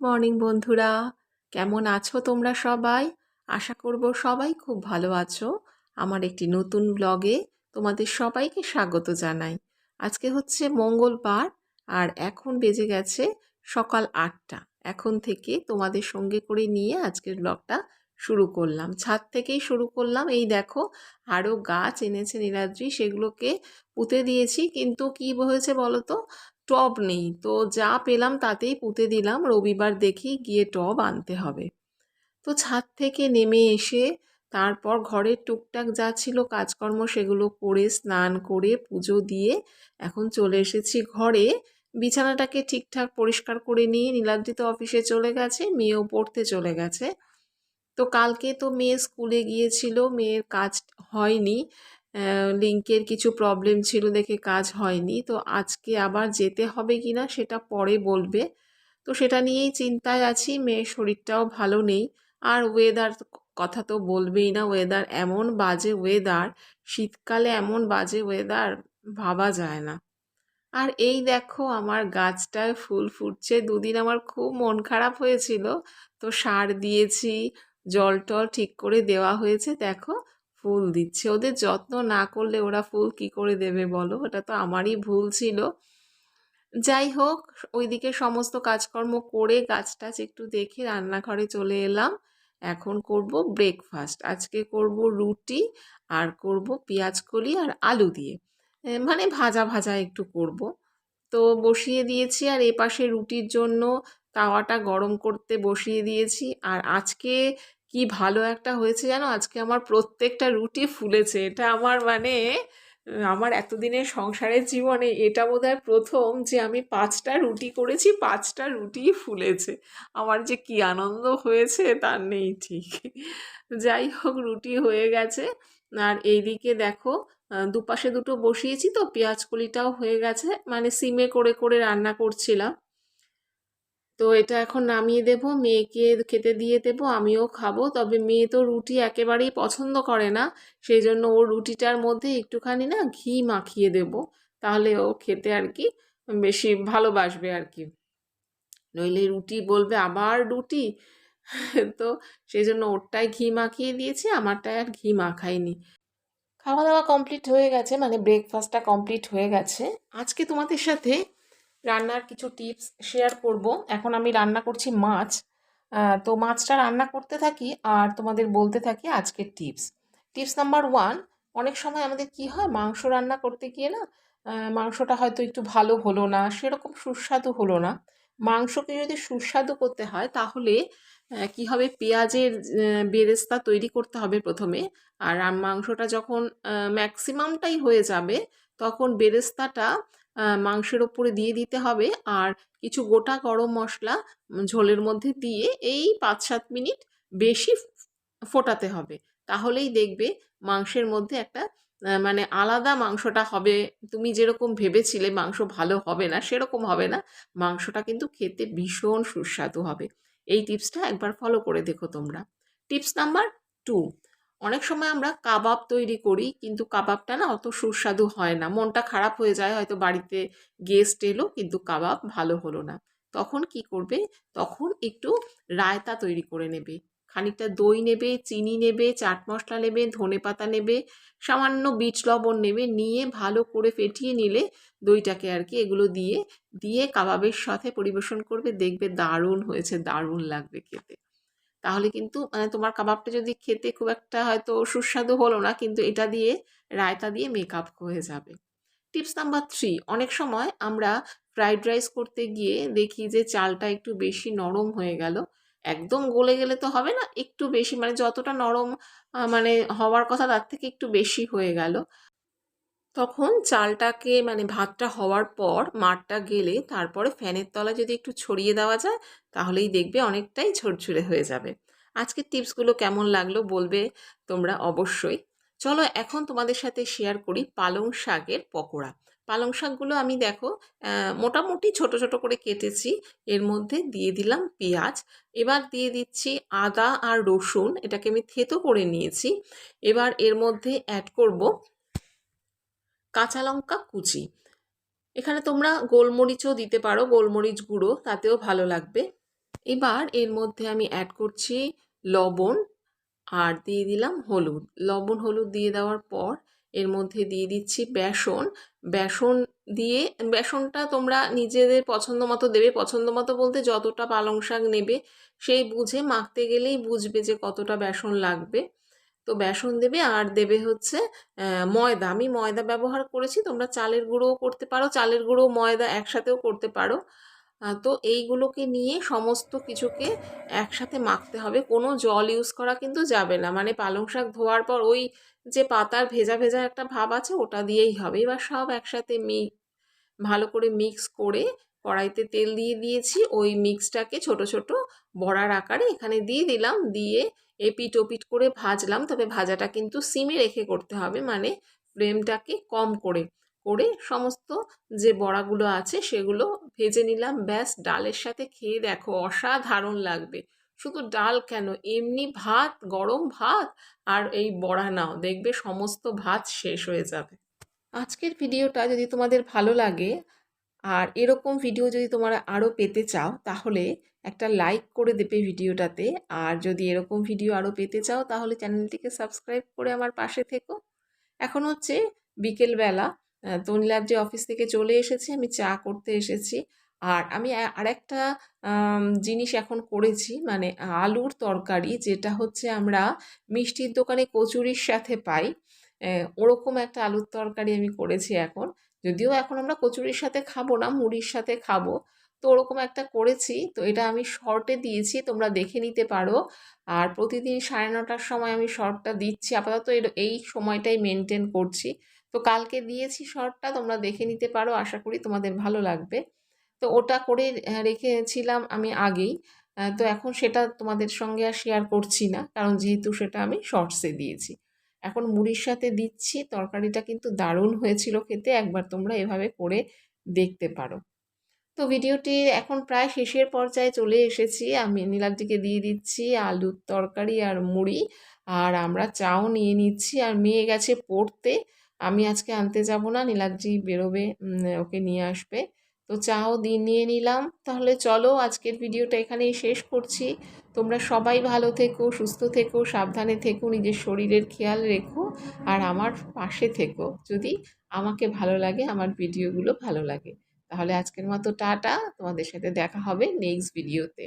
Morning বন্ধুরা। কেমন আছো তোমরা সবাই? আশা করব সবাই খুব ভালো আছো। আমার একটি নতুন ব্লগে তোমাদের সবাইকে স্বাগত জানাই। আজকে হচ্ছে মঙ্গলবার আর এখন বেজে গেছে সকাল আটটা। এখন থেকে তোমাদের সঙ্গে করে নিয়ে আজকের ব্লগটা শুরু করলাম। ছাদ থেকেই শুরু করলাম। এই দেখো আরও গাছ এনেছে নীলাদ্রি, সেগুলোকে পুঁতে দিয়েছি। কিন্তু কি হয়েছে বলো তো? টব নেই। তো যা পেলাম তাতেই পুঁতে দিলাম, রবিবার দেখি গিয়ে টব আনতে হবে। তো ছাদ থেকে নেমে এসে তারপর ঘরের টুকটাক যা ছিল কাজকর্ম সেগুলো করে, স্নান করে, পুজো দিয়ে এখন চলে এসেছি ঘরে। বিছানাটাকে ঠিকঠাক পরিষ্কার করে নিয়ে নীলাদ্রি তো অফিসে চলে গেছে, মেয়েও পড়তে চলে গেছে। তো কালকে তো মেয়ে স্কুলে গিয়েছিল, মেয়ের কাজ হয়নি। লিঙ্কের কিছু প্রবলেম ছিল দেখে কাজ হয়নি। তো আজকে আবার যেতে হবে কি না সেটা পরে বলবে। তো সেটা নিয়েই চিন্তায় আছি, মেয়ের শরীরটাও ভালো নেই। আর ওয়েদার কথা তো বলবেই না ওয়েদার এমন বাজে ওয়েদার শীতকালে এমন বাজে ওয়েদার ভাবা যায় না। আর এই দেখো আমার গাছটায় ফুল ফুটছে, দুদিন আমার খুব মন খারাপ হয়েছিল। তো সার দিয়েছি, জল টল ঠিক করে দেওয়া হয়েছে, দেখো। ফুল দিচ্ছে। ওদের যত্ন না করলে ওরা ফুল কি করে দেবে বলো? ওটা তো আমারই ভুল ছিল। যাই হোক, ওইদিকে সমস্ত কাজকর্ম করে গাছ টাছ একটু দেখে রান্নাঘরে চলে এলাম। এখন করব ব্রেকফাস্ট আজকে করব রুটি আর করব কলি আর আলু দিয়ে। মানে ভাজা ভাজা একটু করব। তো বসিয়ে দিয়েছি আর এ পাশে রুটির জন্য তাওয়াটা গরম করতে বসিয়ে দিয়েছি। আর আজকে কি ভালো একটা হয়েছে জানো? আজকে আমার প্রত্যেকটা রুটি ফুলেছে। এটা আমার মানে আমার এতদিনের সংসারের জীবনে এটা বোধহয় প্রথম যে আমি পাঁচটা রুটি করেছি, পাঁচটা রুটি ফুলেছে। আমার যে কি আনন্দ হয়েছে তার নেই ঠিক। যাই হোক, রুটি হয়ে গেছে। আর এইদিকে দেখো দুপাশে দুটো বসিয়েছি তো, পেঁয়াজ কলিটাও হয়ে গেছে। মানে সিমে করে করে রান্না করছিলাম। তো এটা এখন নামিয়ে দেব, মেয়েকে খেতে দিয়ে দেবো, আমিও খাব। তবে মেয়ে তো রুটি একেবারেই পছন্দ করে না সেই জন্য ও রুটিটার মধ্যে একটুখানি না ঘি মাখিয়ে দেব। তাহলে ও খেতে আর কি বেশি ভালোবাসবে আর কি। নইলে রুটি বলবে আবার রুটি? তো সেই জন্য ওরটাই ঘি মাখিয়ে দিয়েছি আমারটায় আর ঘি মাখাইনি। খাওয়া দাওয়া কমপ্লিট হয়ে গেছে মানে ব্রেকফাস্টটা কমপ্লিট হয়ে গেছে। আজকে তোমাদের সাথে রান্নার কিছু টিপস শেয়ার করব। এখন আমি রান্না করছি মাছ। তো মাছটা রান্না করতে থাকি আর তোমাদের বলতে থাকি আজকের টিপস টিপস নাম্বার ওয়ান অনেক সময় আমাদের কি হয়, মাংস রান্না করতে গিয়ে না মাংসটা হয়তো একটু ভালো হলো না, সেরকম সুস্বাদু হলো না। মাংসকে যদি সুস্বাদু করতে হয়, তাহলে কি হবে? পেঁয়াজের বেরেস্তা তৈরি করতে হবে প্রথমে। আর মাংসটা যখন ম্যাক্সিমামটাই হয়ে যাবে, তখন বেরেস্তাটা মাংসের ওপরে দিয়ে দিতে হবে। আর কিছু গোটা গরম মশলা ঝোলের মধ্যে দিয়ে এই পাঁচ সাত মিনিট বেশি ফোটাতে হবে। তাহলেই দেখবে মাংসের মধ্যে একটা মানে আলাদা মাংসটা হবে। তুমি যেরকম ভেবেছিলে মাংস ভালো হবে না, সেরকম হবে না। মাংসটা কিন্তু খেতে ভীষণ সুস্বাদু হবে। এই টিপসটা একবার ফলো করে দেখো তোমরা। টিপস নাম্বার টু অনেক সময় আমরা কাবাব তৈরি করি, কিন্তু কাবাবটা না অত সুস্বাদু হয় না। মনটা খারাপ হয়ে যায়, হয়তো বাড়িতে গেস্ট এলো, কিন্তু কাবাব ভালো হলো না। তখন কি করবে? তখন একটু রায়তা তৈরি করে নেবে। খানিকটা দই নেবে, চিনি নেবে, চাট মশলা নেবে, ধনে পাতা নেবে, সামান্য বীজ লবণ নেবে, নিয়ে ভালো করে ফেটিয়ে নিলে দইটাকে আর কি এগুলো দিয়ে দিয়ে কাবাবের সাথে পরিবেশন করবে। দেখবে দারুণ হয়েছে, দারুণ লাগবে খেতে। তাহলে কিন্তু মানে তোমার কাবাবটা যদি খেতে খুব একটা হয়তো সুস্বাদু হলো না, কিন্তু এটা দিয়ে রায়তা দিয়ে মেকআপ হয়ে যাবে। টিপস নাম্বার থ্রি অনেক সময় আমরা ফ্রাইড রাইস করতে গিয়ে দেখি যে চালটা একটু বেশি নরম হয়ে গেল। একদম গলে গেলে তো হবে না, একটু বেশি মানে যতটা নরম মানে হওয়ার কথা তার থেকে একটু বেশি হয়ে গেল। তখন চালটাকে মানে ভাতটা হওয়ার পর মাঠটা গেলে তারপরে ফ্যানের তলায় যদি একটু ছড়িয়ে দেওয়া যায়, তাহলেই দেখবে অনেকটাই ঝরঝরে হয়ে যাবে। আজকের টিপসগুলো কেমন লাগল বলবে তোমরা অবশ্যই। চলো এখন তোমাদের সাথে শেয়ার করি পালং শাকের পকোড়া। পালং শাকগুলো আমি দেখো মোটামুটি ছোট ছোট করে কেটেছি, এর মধ্যে দিয়ে দিলাম পেঁয়াজ, এবার দিয়ে দিচ্ছি আদা আর রসুন, এটাকে আমি থেতো করে নিয়েছি। এবার এর মধ্যে অ্যাড করব কাঁচা লঙ্কা কুচি। এখানে তোমরা গোলমরিচও দিতে পারো, গোলমরিচ গুঁড়ো, তাতেও ভালো লাগবে। এবার এর মধ্যে আমি অ্যাড করছি লবণ আর দিয়ে দিলাম হলুদ। লবণ হলুদ দিয়ে দেওয়ার পর এর মধ্যে দিয়ে দিচ্ছি বেসন। বেসন দিয়ে, বেসনটা তোমরা নিজেদের পছন্দ মতো দেবে। পছন্দ মতো বলতে যতটা পালং শাক নেবে, সেই বুঝে মাখতে গেলেই বুঝবে যে কতটা বেসন লাগবে। তো বেসন দেবে আর দেবে হচ্ছে ময়দা। আমি ময়দা ব্যবহার করেছি, তোমরা চালের গুঁড়োও করতে পারো, চালের গুঁড়ো, ময়দা একসাথেও করতে পারো। তো এইগুলোকে নিয়ে সমস্ত কিছুকে একসাথে মাখতে হবে। কোনো জল ইউজ করা কিন্তু যাবে না। মানে পালং শাক ধোয়ার পর ওই যে পাতার ভেজা ভেজা একটা ভাব আছে, ওটা দিয়েই হবে। এবার সব একসাথে মি, ভালো করে মিক্স করে কড়াইতে তেল দিয়ে দিয়েছি। ওই মিক্সটাকে ছোট ছোট বড়ার আকারে এখানে দিয়ে দিলাম। দিয়ে এপিট ওপিট করে ভাজলাম। তবে ভাজাটা কিন্তু সিমে রেখে করতে হবে। মানে ফ্লেমটাকে কম করে করে সমস্ত যে বড়াগুলো আছে সেগুলো ভেজে নিলাম। ব্যাস, ডালের সাথে খেয়ে দেখো অসাধারণ লাগবে। শুধু ডাল কেন? এমনি ভাত, গরম ভাত আর এই বড়া নাও। দেখবে সমস্ত ভাত শেষ হয়ে যাবে। আজকের ভিডিওটা যদি তোমাদের ভালো লাগে আর এরকম ভিডিও যদি তোমরা আরও পেতে চাও, তাহলে একটা লাইক করে দেবে ভিডিওটাতে আর যদি এরকম ভিডিও আরও পেতে চাও, তাহলে চ্যানেলটিকে সাবস্ক্রাইব করে আমার পাশে থেকো। এখন হচ্ছে বিকেলবেলা তনিলার যে অফিস থেকে চলে এসেছে, আমি চা করতে এসেছি। আর আমি আরেকটা জিনিস এখন করেছি মানে আলুর তরকারি, যেটা হচ্ছে আমরা মিষ্টির দোকানে কচুরির সাথে পাই। ওরকম একটা আলুর তরকারি আমি করেছি এখন। যদিও এখন আমরা কচুরির সাথে খাব না, মুড়ির সাথে খাব। তো ওরকম একটা করেছি, তো এটা আমি শর্টে দিয়েছি, তোমরা দেখে নিতে পারো। আর প্রতিদিন সাড়ে নটার সময় আমি শর্টটা দিচ্ছি। আপাতত এই সময়টাই মেনটেন করছি। তো কালকে দিয়েছি শর্টটা, তোমরা দেখে নিতে পারো, আশা করি তোমাদের ভালো লাগবে। তো ওটা করে রেখেছিলাম আমি আগেই। তো এখন সেটা তোমাদের সঙ্গে আর শেয়ার করছি না, কারণ যেহেতু সেটা আমি শর্টসে দিয়েছি। এখন মুড়ির সাথে দিচ্ছি, তরকারিটা কিন্তু দারুণ হয়েছিল খেতে, একবার তোমরা এভাবে করে দেখতে পারো। তো ভিডিওটি এখন প্রায় শেষের পর্যায়ে চলে এসেছি। আমি নীলাদ্রিকে দিয়ে দিচ্ছি আলুর তরকারি আর মুড়ি, আর আমরা চাও নিয়ে নিচ্ছি, আর মেয়ে গেছে পড়তে। আমি আজকে আনতে যাব না, নীলাদ্রি বেরোবে ওকে নিয়ে আসবে। তো চাও দিয়ে নিয়ে নিলাম। তাহলে চলো আজকের ভিডিওটা এখানেই শেষ করছি। তোমরা সবাই ভালো থেকো, সুস্থ থেকো, সাবধানে থেকো, নিজের শরীরের খেয়াল রেখো আর আমার পাশে থেকো। যদি আমাকে ভালো লাগে, আমার ভিডিওগুলো ভালো লাগে। তাহলে আজকের মতো টাটা। তোমাদের সাথে দেখা হবে নেক্সট ভিডিওতে